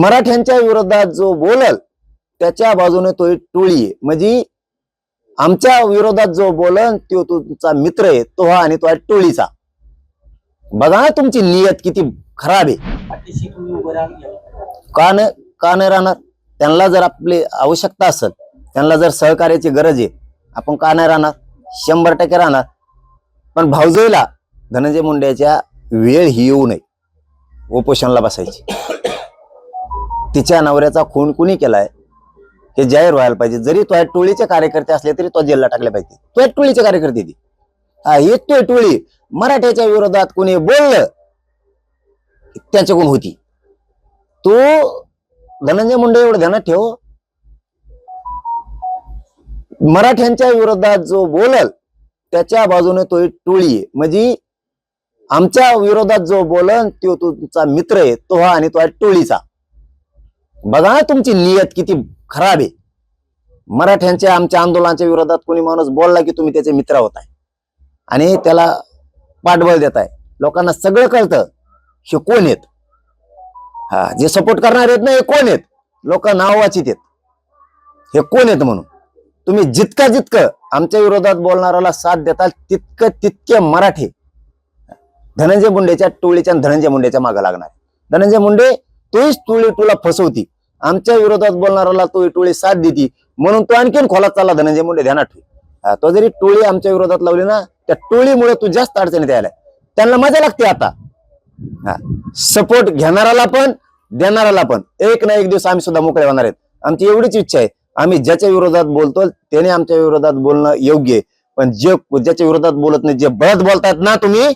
मराठ्यांच्या विरोधात जो बोलल त्याच्या बाजूने तो एक टोळी आहे. म्हणजे आमच्या विरोधात जो बोलन तो तुमचा मित्र आहे तो हा आणि तो आहे टोळीचा. बघा ना तुमची नियत किती खराब आहे. का न का नाही राहणार? त्यांना जर आपली आवश्यकता असेल त्यांना जर सहकार्याची गरज आहे आपण का नाही राहणार? शंभर टक्के राहणार. पण भाऊजईला धनंजय मुंड्याच्या वेळ ही येऊ नये. उपोषणला बसायची. तिच्या नवऱ्याचा खून कुणी केलाय? हे जाहीर व्हायला पाहिजे. जरी तो टोळीचे कार्यकर्ते असले तरी तो जेलला टाकले पाहिजे. तो टोळीचे कार्यकर्ते ती. हा एक तो टोळी. मराठ्याच्या विरोधात कोणी बोललं त्याच्याकडून होती. तो धनंजय मुंडे एवढं ध्यानात ठेव. मराठ्यांच्या विरोधात जो बोलल त्याच्या बाजूने तो एक टोळी आहे. म्हणजे आमच्या विरोधात जो बोलन तो तुमचा मित्र आहे तो हा आणि तो आहे टोळीचा. बघा ना तुमची नियत किती खराब आहे. मराठ्यांच्या आमच्या आंदोलनाच्या विरोधात कोणी माणूस बोलला की तुम्ही त्याचे मित्र होताय. आणि त्याला पाठबळ देताय. लोकांना सगळं कळतं हे कोण आहेत? हा जे सपोर्ट करणार आहेत ना हे कोण आहेत? लोक नाव वाचित आहेत. हे कोण आहेत म्हणून? तुम्ही जितकं जितकं आमच्या विरोधात बोलणाऱ्याला साथ देताल तितकं तितके मराठी धनंजय मुंडेच्या टोळीच्या धनंजय मुंडेच्या मागे लागणार धनंजय मुंडे तोच टोळी तुला फसवती आमच्या विरोधात बोलणाऱ्याला तो ही टोळी साथ देती. म्हणून तो आणखीन खोलात चालला धनंजय मुंडे ध्यानात ठेव तो जरी टोळी आमच्या विरोधात लावली ना त्या टोळीमुळे तू जास्त अडचणीत यायला त्यांना मजा लागते आता. हा सपोर्ट घेणाराला पण देणाराला पण. एक ना एक दिवस आम्ही सुद्धा मोकळे होणार आहेत. आमची एवढीच इच्छा आहे. आम्ही ज्याच्या विरोधात बोलतो त्याने आमच्या विरोधात बोलणं योग्य आहे. पण जे ज्याच्या विरोधात बोलत नाही जे बळत बोलतायत ना तुम्ही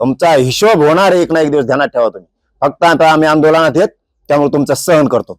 तुमचा हिशोब होणार एक ना एक दिवस ध्यानात ठेवा तुम्ही. फक्त आता आम्ही आंदोलनात येत त्यामुळे तुमचं सहन करतो.